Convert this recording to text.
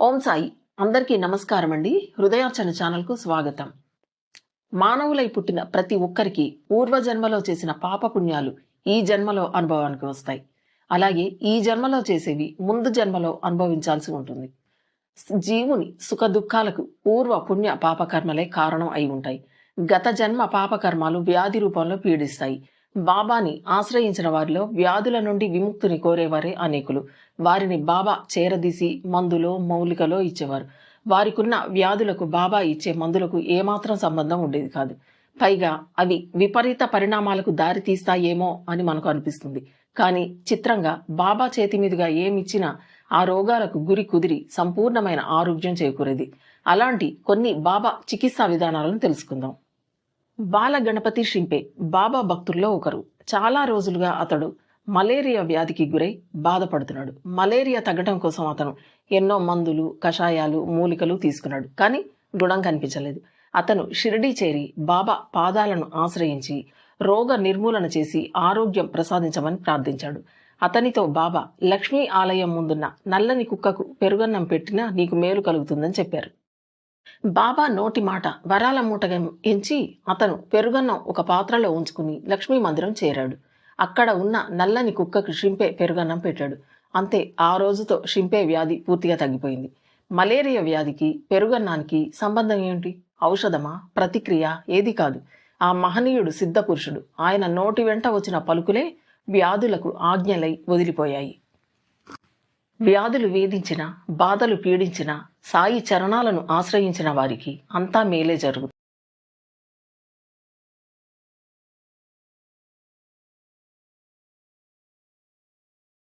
ఓం సాయి. అందరికీ నమస్కారం అండి. హృదయార్చన ఛానల్కు స్వాగతం. మానవులై పుట్టిన ప్రతి ఒక్కరికి పూర్వజన్మలో చేసిన పాపపుణ్యాలు ఈ జన్మలో అనుభవానికి వస్తాయి. అలాగే ఈ జన్మలో చేసేవి ముందు జన్మలో అనుభవించాల్సి ఉంటుంది. జీవుని సుఖ దుఃఖాలకు పూర్వ పుణ్య పాపకర్మలే కారణం అయి ఉంటాయి. గత జన్మ పాపకర్మాలు వ్యాధి రూపంలో పీడిస్తాయి. బాబాని ఆశ్రయించిన వారిలో వ్యాధుల నుండి విముక్తిని కోరేవారే అనేకులు. వారిని బాబా చేరదీసి మందులో మౌలికలో ఇచ్చేవారు. వారికున్న వ్యాధులకు బాబా ఇచ్చే మందులకు ఏమాత్రం సంబంధం ఉండేది కాదు. పైగా అవి విపరీత పరిణామాలకు దారి తీస్తాయేమో అని మనకు అనిపిస్తుంది. కానీ చిత్రంగా బాబా చేతి మీదుగా ఏమిచ్చినా ఆ రోగాలకు గురి కుదిరి సంపూర్ణమైన ఆరోగ్యం చేకూరేది. అలాంటి కొన్ని బాబా చికిత్సా విధానాలను తెలుసుకుందాం. బాల గణపతి షింపే బాబా భక్తుల్లో ఒకరు. చాలా రోజులుగా అతడు మలేరియా వ్యాధికి గురై బాధపడుతున్నాడు. మలేరియా తగ్గడం కోసం అతను ఎన్నో మందులు కషాయాలు మూలికలు తీసుకున్నాడు. కానీ గుణం కనిపించలేదు. అతను షిరిడీ చేరి బాబా పాదాలను ఆశ్రయించి రోగ నిర్మూలన చేసి ఆరోగ్యం ప్రసాదించమని ప్రార్థించాడు. అతనితో బాబా లక్ష్మీ ఆలయం ముందున్న నల్లని కుక్కకు పెరుగన్నం పెట్టినా నీకు మేలు కలుగుతుందని చెప్పారు. బాబా నోటి మాట వరాల మూటగా ఎంచి అతను పెరుగన్నం ఒక పాత్రలో ఉంచుకుని లక్ష్మీ మందిరం చేరాడు. అక్కడ ఉన్న నల్లని కుక్కకు షింపే పెరుగన్నం పెట్టాడు. అంతే ఆ రోజుతో షింపే వ్యాధి పూర్తిగా తగ్గిపోయింది. మలేరియా వ్యాధికి పెరుగన్నానికి సంబంధం ఏంటి? ఔషధమా? ప్రతిక్రియ ఏది కాదు. ఆ మహనీయుడు సిద్ధ పురుషుడు ఆయన నోటి వెంట వచ్చిన పలుకులే వ్యాధులకు ఆజ్ఞలై వదిలిపోయాయి. వ్యాధులు వేధించిన బాధలు పీడించిన సాయి చరణాలను ఆశ్రయించిన వారికి అంతా మేలే జరుగుతుంది